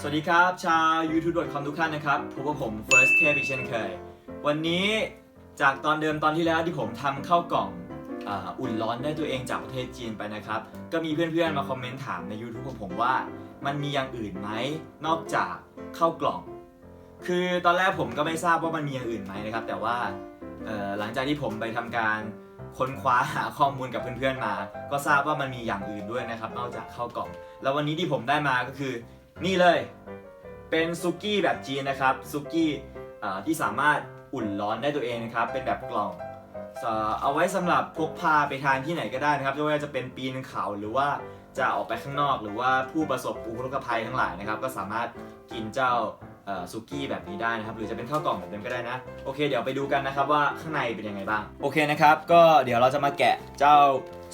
สวัสดีครับ ชาว YouTube.com ทุกท่านนะครับพบกับผม First Tape อีกเช่นเคย วันนี้จากตอนเดิมตอนที่แล้วที่ผมทำเข้าวกล่องออุ่นร้อนได้ตัวเองจากประเทศจีนไปนะครับ ก็มีเพื่อนๆมาคอมเมนต์ถามใน YouTube ของผมว่า มันมีอย่างอื่นไหมนอกจากข้าวกล่อง คือตอนแรกผมก็ไม่ทราบว่ามันมีอย่างอื่นไหมนะครับ แต่ว่าหลังจากที่ผมไปทำการค้นคว้าหาข้อมูลกับเพื่อนๆมา ก็ทราบว่ามันมีอย่างอื่นด้วยนะครับ นอกจากข้าวกล่อง แล้ววันนี้ที่ผมได้มาก็คือ นี่เลยเป็นซุกี้แบบจีนนะครับซุกี้ที่สามารถอุ่นร้อนได้ตัวเองนะครับ เป็นแบบกล่อง เอาไว้สำหรับพกพาไปทานที่ไหนก็ได้นะครับไม่ว่าจะเป็นปีนเขาหรือว่าจะออกไปข้างนอก หรือว่าผู้ประสบอุทกภัยทั้งหลายนะครับ ก็สามารถกินเจ้า เอ่อซุกี้แบบนี้ได้นะครับหรือจะเป็นข้าวกล่องแบบเดิมก็ได้นะโอเคเดี๋ยวไปดูกันนะครับว่าข้างในเป็นยังไงบ้างโอเคนะครับก็เดี๋ยวเราจะมาแกะเจ้า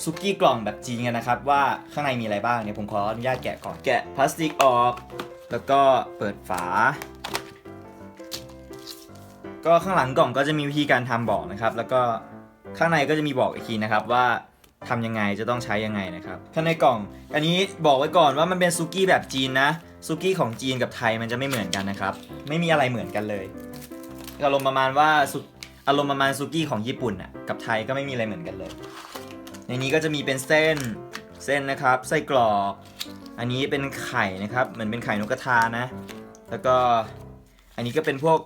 ซุกี้กล่องแบบจีนกันนะครับว่าข้างในมีอะไรบ้างเนี่ยผมขออนุญาตแกะก่อนแกะพลาสติกออก แล้วก็เปิดฝา ก็ข้างหลังกล่องก็จะมีวิธีการทำบอกนะครับ แล้วก็ข้างในก็จะมีบอกอีกทีนะครับว่าทำยังไงจะต้องใช้ยังไงนะครับข้างในกล่อง อันนี้บอกไว้ก่อนว่ามันเป็นซุกี้แบบจีนนะ ซุกี้ของจีนกับไทยมันจะไม่เหมือนกันนะครับ ไม่มีอะไรเหมือนกันเลยอารมณ์ประมาณว่าอารมณ์ประมาณซุกี้ของญี่ปุ่นอะกับไทยก็ไม่มีอะไรเหมือนกันเลย ในนี้ก็จะมีเป็นเส้นเส้นนะครับไส้กรอกอันนี้เป็นไข่นะครับเหมือนเป็นไข่นกกระทานะ แล้วก็อันนี้ก็เป็นพวก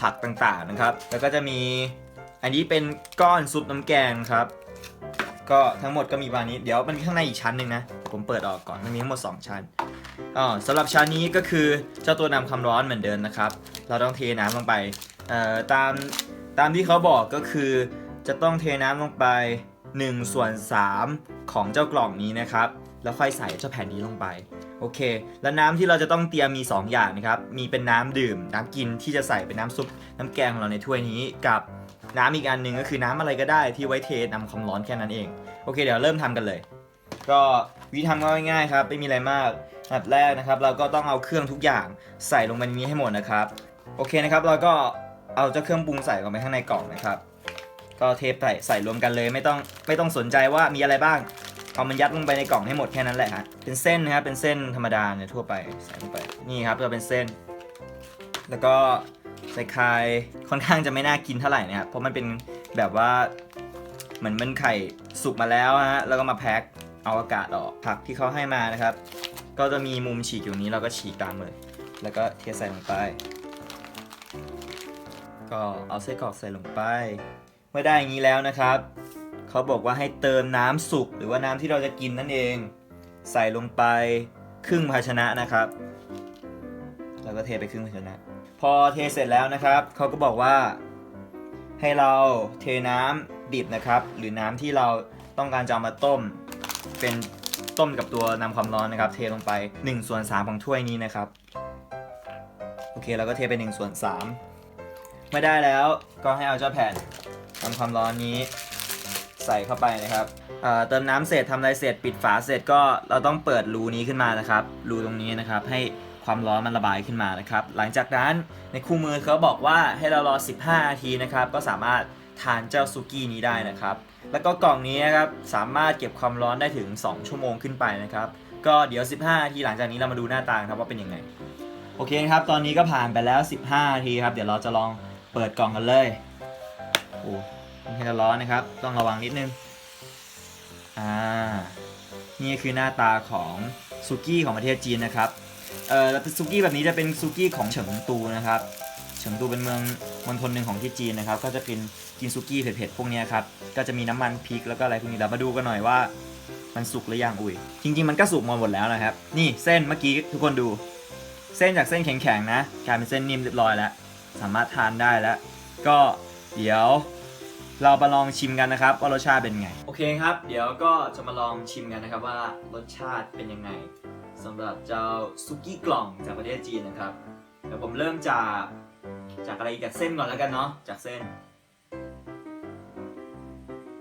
ผักต่างๆนะครับ แล้วก็จะมีอันนี้เป็นก้อนซุปน้ำแกงครับ ก็ทั้งหมดก็มีประมาณนี้ เดี๋ยวมันมีข้างในอีกชั้นหนึ่งนะ ผมเปิดออกก่อน มันมีทั้งหมด 2 ชั้นอ๋อสำหรับชั้นนี้ก็คือเจ้าตัวนำความร้อนเหมือนเดิมนะครับ เราต้องเทน้ำลงไป เอ่อ ตาม ตามที่เขาบอกก็คือ จะต้องเทน้ำลงไป1ส่วน3ของเจ้ากล่องนี้นะครับ แล้วค่อยใส่เจ้าแผ่นนี้ลงไป โอเค แล้วน้ำที่เราจะต้องเตรียมมี 2 อย่างนะครับ มีเป็นน้ำดื่ม น้ำกินที่จะใส่เป็นน้ำซุป น้ำแกงของเราในถ้วยนี้กับ น้ำอีกอันหนึ่งก็คือน้ำอะไรก็ได้ที่ไว้เทนำความร้อนแค่นั้นเอง โอเคเดี๋ยวเริ่มทำกันเลย ก็วิธีทำก็ง่ายๆครับไม่มีอะไรมากอันดับแรกนะครับ เราก็ต้องเอาเครื่องทุกอย่างใส่ลงไปในนี้ให้หมดนะครับ โอเคนะครับเราก็เอาเจ้าเครื่องปรุงใส่ลงไปข้างในกล่องนะครับ ก็เทใส่ใส่รวมกันเลยไม่ต้องไม่ต้องสนใจว่ามีอะไรบ้างเอามันยัดลงไปในกล่องให้หมดแค่นั้นแหละฮะเป็นเส้นนะครับเป็นเส้นธรรมดาเนี่ยทั่วไปใส่ลงไปนี่ครับก็เป็นเส้น แล้วก็ ใส่ไข่ค่อนข้างจะไม่น่ากินเท่าไหร่นะครับ เพราะมันเป็นแบบว่าเหมือนมันไข่สุกมาแล้วฮะ แล้วก็มาแพ็คเอาอากาศออก ผักที่เขาให้มานะครับ ก็จะมีมุมฉีกอยู่นี้เราก็ฉีกตามเลย แล้วก็เทใส่ลงไป ก็เอาไส้กรอกใส่ลงไป เมื่อได้อย่างนี้แล้วนะครับ เขาบอกว่าให้เติมน้ำสุกหรือว่าน้ำที่เราจะกินนั่นเอง ใส่ลงไปครึ่งภาชนะนะครับ แล้วก็เทไปครึ่งภาชนะ พอเทเสร็จแล้วนะครับ เขาก็บอกว่า ให้เราเทน้ำดิบนะครับ หรือน้ำที่เราต้องการจะเอามาต้ม เป็นต้มกับตัวนำความร้อนนะครับ เทลงไป1ส่วน3ของถ้วยนี้นะครับ โอเคเราก็เทไป1ส่วน3ไม่ได้แล้วก็ให้เอาเจ้าแผ่นนำความร้อนนี้ ใส่เข้าไปนะครับเติมน้ำเสร็จทำอะไรเสร็จปิดฝาเสร็จก็เราต้องเปิดรูนี้ขึ้นมานะครับรูตรงนี้นะครับให้ความร้อนมันระบายขึ้นมานะครับ หลังจากนั้นในคู่มือเขาบอกว่าให้เรารอ 15 นาทีนะครับ ก็สามารถทานเจ้าซุกี้นี้ได้นะครับ แล้วก็กล่องนี้นะครับสามารถเก็บความร้อนได้ถึง 2 ชั่วโมงขึ้นไปนะครับ ก็เดี๋ยว 15 นาทีหลังจากนี้เรามาดูหน้าตาครับว่าเป็นยังไง โอเคครับ ตอนนี้ก็ผ่านไปแล้ว 15 นาทีครับ เดี๋ยวเราจะลองเปิดกล่องกันเลยโอ้ มันให้ร้อนนะครับ ต้องระวังนิดนึง อ่า นี่คือหน้าตาของซุกี้ของประเทศจีนนะครับ เอ่อซุกี้แบบนี้จะเป็นซุกี้ของเฉิงตูนะครับ เฉิงตูเป็นเมืองมณฑลหนึ่งของที่จีนนะครับ ก็จะเป็นกินซุกี้เผ็ดๆพวกนี้ครับ ก็จะมีน้ำมันพริกแล้วก็อะไรพวกนี้เดี๋ยวมาดูกันหน่อยว่ามันสุกหรือยังอุ้ย จริง ๆ มันก็สุกมาหมดแล้วนะครับ นี่เส้นเมื่อกี้ทุกคนดู เส้นจากเส้นแข็งๆนะกลายเป็นเส้นนิ่มเรียบร้อยแล้ว สามารถทานได้แล้ว ก็เดี๋ยว เรามาลองชิมกันนะครับว่ารสชาติเป็นไง โอเคครับ เดี๋ยวก็จะมาลองชิมกันนะครับว่ารสชาติเป็นยังไงสำหรับเจ้าซุกี้กล่องจากประเทศจีนนะครับเดี๋ยวผมเริ่มจากจากอะไรจากเส้นก่อนแล้วกันเนาะจากเส้น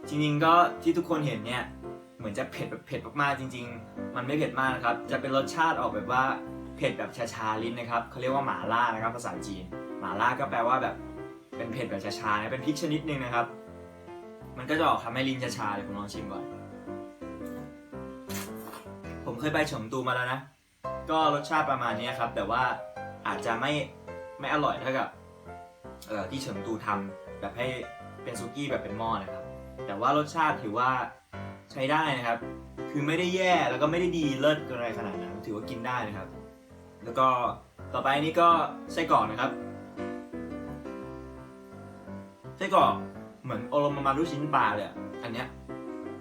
จริงๆก็ที่ทุกคนเห็นเนี่ยเหมือนจะเผ็ดแบบเผ็ดมากๆจริง ๆ มันไม่เผ็ดมากนะครับ จะเป็นรสชาติออกแบบว่าเผ็ดแบบชาๆลิ้นนะครับเขาเรียกว่าหมาล่านะครับภาษาจีน หมาล่าก็แปลว่าแบบเป็นเผ็ดแบบชาๆนะเป็นพริกชนิดหนึ่งนะครับ มันก็จะออกทำให้ลิ้นชาๆเลยผมลองชิมก่อน ผมเคยไปเฉิงตูมาแล้วนะ ก็รสชาติประมาณนี้ครับ แต่ว่าอาจจะไม่ไม่อร่อยเท่ากับเอ่อที่เฉิงตูทำแบบให้เป็นซุกี้แบบเป็นหม้อนะครับ แต่ว่ารสชาติถือว่าใช้ได้นะครับ คือไม่ได้แย่แล้วก็ไม่ได้ดีเลิศอะไรขนาดนั้นถือว่ากินได้นะครับ แล้วก็ต่อไปนี่ก็ไส้กรอกนะครับไส้กรอก เหมือนอารมณ์ประมาณลูกชิ้นปลาเลยอะอันเนี้ย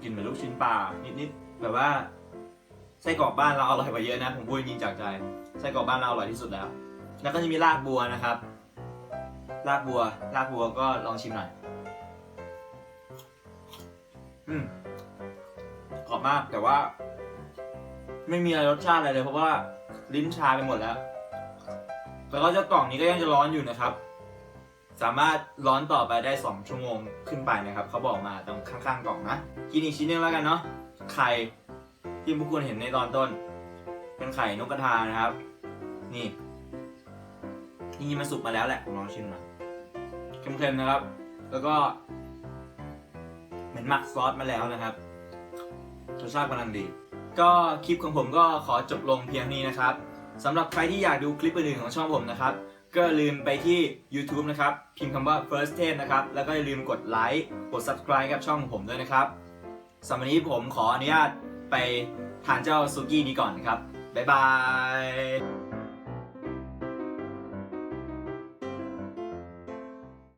กินเหมือนลูกชิ้นปลานิดๆแบบว่าไส้กรอกบ้านเราอร่อยกว่าเยอะนะผมพูดจริงจากใจไส้กรอกบ้านเราอร่อยที่สุดแล้ว แล้วก็จะมีรากบัวนะครับ รากบัว รากบัวก็ลองชิมหน่อยอืมกรอบมากแต่ว่า ไม่มีอะไรรสชาติอะไรเลย เพราะว่าลิ้นชาไปหมดแล้ว แล้วก็เจ้ากล่องนี้ก็ยังจะร้อนอยู่นะครับ สามารถร้อนต่อไปได้ 2 ชั่วโมงขึ้นไปนะครับเขาบอกมาตรงข้างๆกล่องนะ กินอีกชิ้นหนึงแล้วกันเนาะไข่ที่พวกคุณเห็นในตอนต้น เป็นไข่นกกระทานะครับ นี่จริงๆมันสุกมาแล้วแหละผมลองชิมน่อยเค็มๆนะครับ แล้วก็เหมือนหมักซอสมาแล้วนะครับรสชาติกำลังดี ก็คลิปของผมก็ขอจบลงเพียงนี้นะครับสำหรับใครที่อยากดูคลิปอื่นๆของช่องผมนะครับ ก็ลืมไปที่ YouTube นะครับ พิมพ์คำว่า first taste นะครับ แล้วก็อย่าลืมกดไลค์กด subscribe กับช่องของผมด้วยนะครับสำหรับวันนี้ผมขออนุญาตไปทานเจ้าซุกี้นี้ก่อนนะครับ บ๊ายบาย